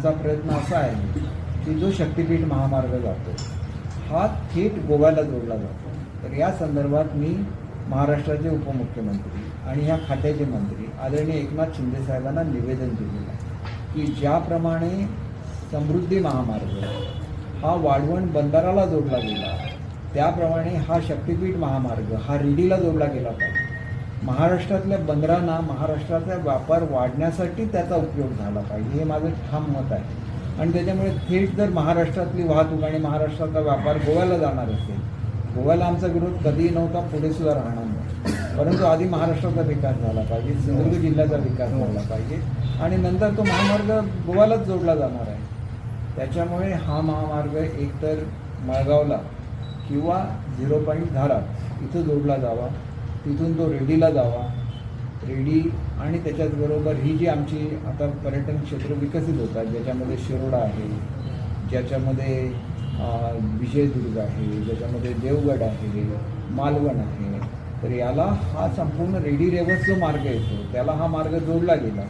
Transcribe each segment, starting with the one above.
आमचा प्रयत्न असा आहे की जो शक्तिपीठ महामार्ग जातो हा थेट गोव्याला जोडला जातो. तर या संदर्भात मी महाराष्ट्राचे उपमुख्यमंत्री आणि ह्या खात्याचे मंत्री आदरणीय एकनाथ शिंदे साहेबांना निवेदन दिलेलं आहे की ज्याप्रमाणे समृद्धी महामार्ग हा वाढवण बंदराला जोडला गेला त्याप्रमाणे हा शक्तिपीठ महामार्ग हा रिडीला जोडला गेला पाहिजे. महाराष्ट्रातल्या बंदरांना महाराष्ट्राचा व्यापार वाढण्यासाठी त्याचा उपयोग झाला पाहिजे. हे माझं ठाम मत आहे. आणि त्याच्यामुळे थेट जर महाराष्ट्रातली वाहतूक आणि महाराष्ट्राचा व्यापार गोव्याला जाणार असेल गोव्याला आमचा विरोध कधीही नव्हता पुढे सुद्धा राहणार नाही. परंतु आधी महाराष्ट्राचा विकास झाला पाहिजे सिंधुदुर्ग जिल्ह्याचा विकास झाला पाहिजे आणि नंतर तो महामार्ग गोव्यालाच जोडला जाणार आहे. त्याच्यामुळे हा महामार्ग एकतर मळगावला किंवा झिरो पॉईंट धारा इथं जोडला जावा. तिथून तो रेडीला जावा. रेडी आणि त्याच्याचबरोबर ही जी आमची आता पर्यटन क्षेत्र विकसित होतात ज्याच्यामध्ये शिरोडा आहे ज्याच्यामध्ये विजयदुर्ग आहे ज्याच्यामध्ये देवगड आहे मालवण आहे तर याला हा संपूर्ण रेडी रेवस जो मार्ग येतो त्याला हा मार्ग जोडला गेला.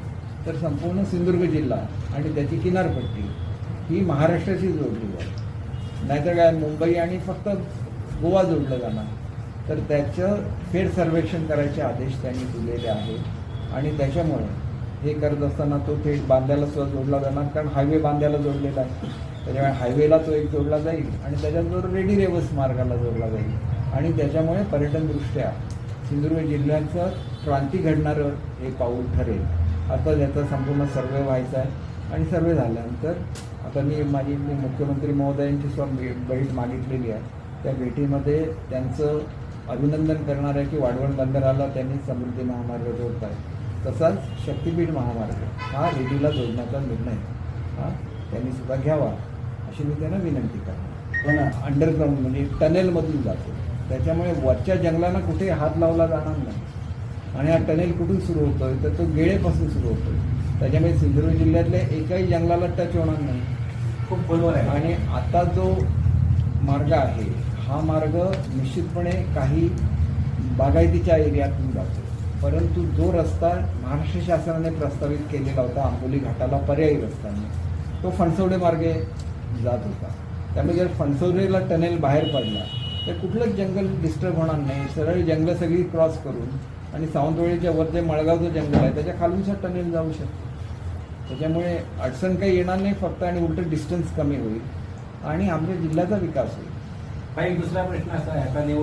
तर संपूर्ण सिंधुदुर्ग जिल्हा आणि त्याची किनारपट्टी ही महाराष्ट्राशी जोडली जाईल. नाहीतर काय मुंबई आणि फक्त गोवा जोडलं जाणार. तर त्याचं फेर सर्वेक्षण करायचे आदेश त्यांनी दिलेले आहेत. आणि त्याच्यामुळे हे करत असताना तो थेट बांद्याला सुद्धा जोडला जाणार कारण हायवे बांधायला जोडलेला आहे. त्याच्यामुळे हायवेला तो एक जोडला जाईल आणि त्याच्याबरोबर रेडी रेवस मार्गाला जोडला जाईल. आणि त्याच्यामुळे पर्यटनदृष्ट्या सिंधुदुर्ग जिल्ह्याचं क्रांती घडणारं हे पाऊल ठरेल. आता त्याचा संपूर्ण सर्वे व्हायचा आहे. आणि सर्वे झाल्यानंतर आता मी माझी मुख्यमंत्री महोदयांची स्वतः भे- भेट मागितलेली आहे. त्या भेटीमध्ये त्यांचं अभिनंदन करणार आहे की वाढवण बंदराला त्यांनी समृद्धी महामार्ग जोडत आहे तसाच शक्तिपीठ महामार्ग हा रेडीला जोडण्याचा निर्णय. हा त्यांनी सुद्धा घ्यावा अशी मी त्यांना विनंती करणार. पण अंडरग्राऊंड म्हणजे टनेलमधून जातो. त्याच्यामुळे वरच्या जंगलांना कुठे हात लावला जाणार नाही. आणि हा टनेल कुठून सुरू होतोय? तर तो गेळेपासून सुरू होतोय. त्याच्यामुळे सिंधुदुर्ग जिल्ह्यातल्या एकाही जंगलाला टच होणार नाही. खूप खोलवर आहे. आणि आता जो मार्ग आहे हा मार्ग निश्चितपणे काही बागायतीच्या एरियातून जातो. परंतु जो रस्ता महाराष्ट्र शासनाने प्रस्तावित केलेला होता आंबोली घाटाला पर्यायी रस्त्याने तो फणसवडे मार्गे जात होता. त्यामुळे जर फणसवडेला टनेल बाहेर पडला तर कुठलंच जंगल डिस्टर्ब होणार नाही. सरळ जंगलं सगळी क्रॉस करून आणि सावंतवाडीच्या वर जे मळगावचं जंगल आहे त्याच्या खालून टनेल जाऊ शकतो. त्याच्यामुळे अडचण काही येणार नाही फक्त आणि उलट डिस्टन्स कमी होईल. आणि आमच्या जिल्ह्याचा विकास होईल. काही दुसरा प्रश्न असा आहे आता निवडणूक